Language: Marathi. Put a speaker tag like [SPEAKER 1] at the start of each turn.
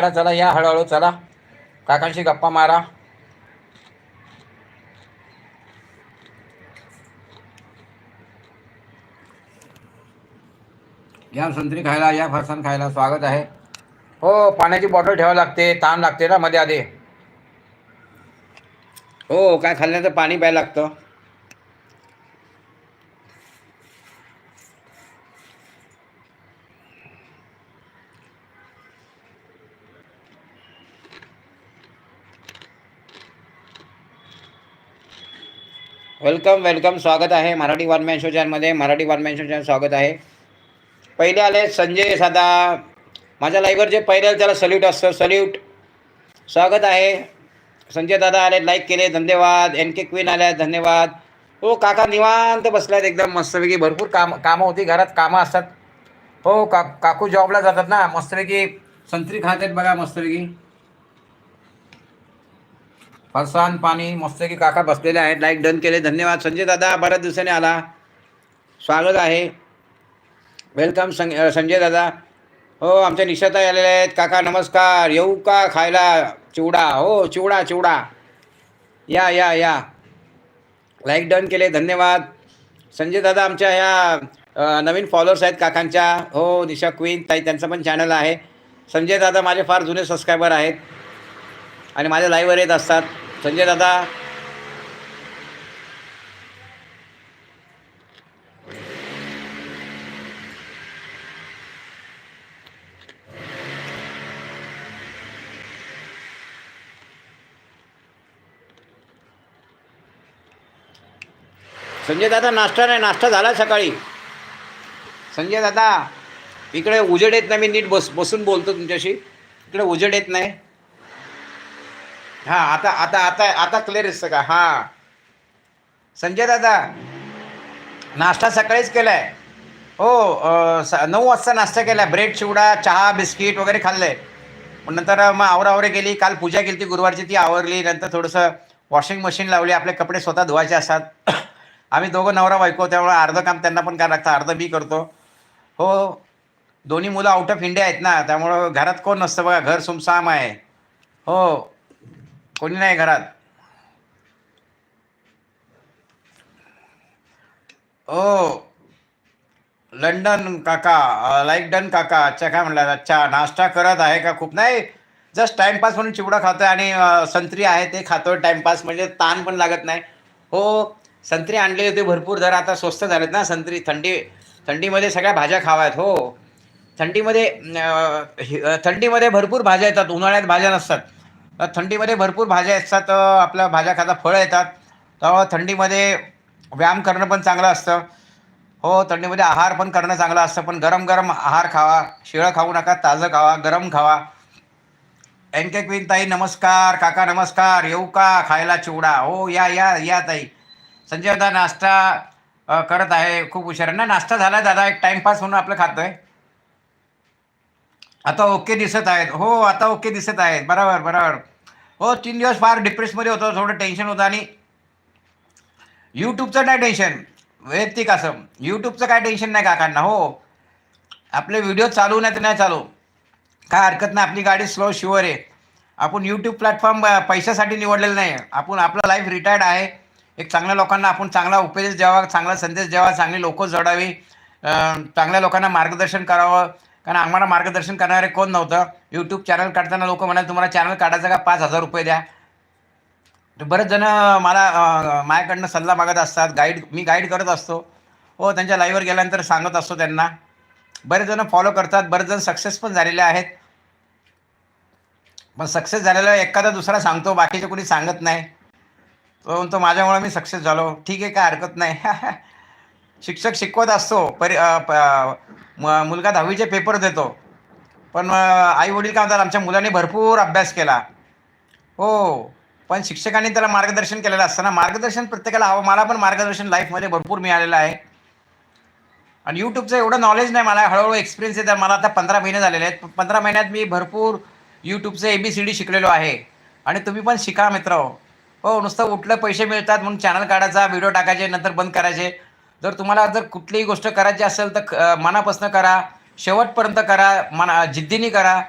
[SPEAKER 1] चला चला या हळूहळू चला. काकांशी गप्पा मारा. या संत्री खायला या फरसाण खायला. स्वागत आहे. हो पाण्याची बॉटल ठेवावी लागते. ताण लागते ना मध्ये आधी. हो काय खाल्ल्यानंतर पाणी प्यायला लागतं. वेलकम वेलकम स्वागत आहे. मराठी वन मॅन शो चॅनलमध्ये मराठी वन शोच्या शो चॅनल स्वागत आहे. पहिले आले संजय सादा. माझ्या लाईव्हवर जे पहिले आले त्याला सल्यूट असतं. सल्यूट स्वागत आहे. संजय दादा आले लाईक केले धन्यवाद. एन के क्वीन आल्या धन्यवाद. हो काका निवांत बसल्यात एकदम. मस्तपैकी भरपूर काम कामं होती. घरात कामं असतात. हो का काकू जॉबला जातात ना. मस्तपैकी संत्री खात आहेत बघा मस्तपैकी. फरसान पाणी मस्तपैकी काका बसलेले आहेत. लाईक डन केले. धन्यवाद. संजय दादा बऱ्याच दिवसांनी आला. स्वागत आहे. वेलकम सं संजय दादा. हो आमच्या निशाता आलेल्या आहेत. काका नमस्कार. येऊ का खायला? चिवडा. हो चिवडा चिवडा. या या या. लाईक डन केले. धन्यवाद. संजय दादा आमच्या ह्या नवीन फॉलोअर्स आहेत काकांच्या. हो निशा क्वीन ताई त्यांचं पण चॅनल आहे. संजय दादा माझे फार जुने सबस्क्रायबर आहेत. आणि माझ्या लाईव्हवर येत असतात. संजय दादा. संजय दादा नाश्ता नाही नाश्ता झाला सकाळी. संजय दादा इकडे उजेड येत नाही मी नीट बस बसून बोलतो तुमच्याशी. इकडे उजेड येत नाही. हां आता आता आता आता क्लिअर दिसतं का हां. संजय दादा नाश्ता सकाळीच केला आहे हो स नऊ वाजता नाश्ता केला ब्रेड चिवडा चहा बिस्किट वगैरे खाल्लं आहे मग नंतर मग आवरावरे गेली. काल पूजा केली ती गुरुवारची ती आवरली. नंतर थोडंसं वॉशिंग मशीन लावली. आपले कपडे स्वतः धुवायचे असतात. आम्ही दोघं नवरा बायको त्यामुळे अर्धं काम त्यांना पण करावं लागतं. अर्धं मी करतो. हो दोन्ही मुलं आउट ऑफ इंडिया आहेत ना. त्यामुळं घरात कोण नसतं बघा. घर सुमसाम आहे. हो. कोणी नाही घरात. हो लंडन काका लाईक डन काका अच्छा काय म्हणला अच्छा नाश्ता करत आहे का खूप? नाही जस्ट टाइमपास म्हणून चिवडा खातोय आणि संत्री आहे ते खातोय टाइमपास म्हणजे ताण पण लागत नाही. हो संत्री आणलेली होती भरपूर जरा आता स्वस्त झालेत ना संत्री. थंडी थंडीमध्ये सगळ्या भाज्या खावायत हो. थंडीमध्ये थंडीमध्ये भरपूर भाज्या येतात उन्हाळ्यात भाज्या नसतात. थंडीमध्ये भरपूर भाज्या असतात आपल्या भाज्या खाता फळं येतात. तेव्हा थंडीमध्ये व्यायाम करणं पण चांगलं असतं. हो थंडीमध्ये आहार पण करणं चांगलं असतं पण गरम गरम आहार खावा शिळं खाऊ नका ताजं खावा गरम खावा. एन के क्वीन ताई नमस्कार. काका नमस्कार. येऊ का? खायला चिवडा. हो या या या ताई. संजय दादा नाश्ता करत आहे. खूप हुशार ना? नाश्ता झाला दादा. एक टाइमपास म्हणून आपलं खातोय. आता ओके दिसत आहेत. हो आता ओके दिसत आहेत. बरोबर बरोबर. हो तीन दिवस फार डिप्रेसमध्ये होतो. थोडं टेन्शन होतं आणि यूट्यूबचं नाही टेन्शन वैयक्तिक असं. यूट्यूबचं काय टेन्शन नाही काकांना हो. आपले व्हिडिओ चालू नाही तर नाही चालू. काय हरकत नाही. आपली गाडी स्लो शुअर आहे. आपण यूट्यूब प्लॅटफॉर्म पैशासाठी निवडलेलं नाही. आपण आपलं लाईफ रिटायर्ड आहे. एक चांगल्या लोकांना आपण चांगला उपदेश द्यावा चांगला संदेश द्यावा चांगली लोकं जोडावी. चांगल्या लोकांना मार्गदर्शन करावं. कारण आम्हाला मार्गदर्शन करणारे कोण नव्हतं? यूट्यूब चॅनल काढताना लोक म्हणाले तुम्हाला चॅनल काढायचं का? पाच हजार रुपये द्या. तर बरेच जण मला माझ्याकडनं सल्ला मागत असतात. गाईड मी गाईड करत असतो. हो त्यांच्या लाईव्हवर गेल्यानंतर सांगत असतो त्यांना. बरेच जण फॉलो करतात. बरेच जण सक्सेस पण झालेले आहेत. पण सक्सेस झालेला एखादा दुसरा सांगतो बाकीचे कोणी सांगत नाही. तो म्हणतो माझ्यामुळे मी सक्सेस झालो. ठीक आहे काय हरकत नाही. शिक्षक शिकवत असतो. परि प- म- मुलगा दहावीचे पेपर देतो. पण आई वडील काय म्हणतात आमच्या मुलाने भरपूर अभ्यास केला. हो पण शिक्षकांनी त्याला मार्गदर्शन केलेलं असताना मार्गदर्शन प्रत्येकाला हवं. मला पण मार्गदर्शन लाईफमध्ये भरपूर मिळालेलं आहे. आणि यूट्यूबचं एवढं नॉलेज नाही मला. हळूहळू एक्सपिरियन्स येतात. तर मला आता पंधरा महिने झालेले आहेत. पंधरा महिन्यात मी भरपूर यूट्यूबचं ए बी सी डी शिकलेलो आहे. आणि तुम्ही पण शिका मित्र. हो नुसतं उठलं पैसे मिळतात म्हणून चॅनल काढायचा व्हिडिओ टाकायचे नंतर बंद करायचे. जर तुम्हाला जर कुठलीही गोष्ट करायची असेल तर क- मनापासून करा. शेवटपर्यंत करा. मना जिद्दीने करा.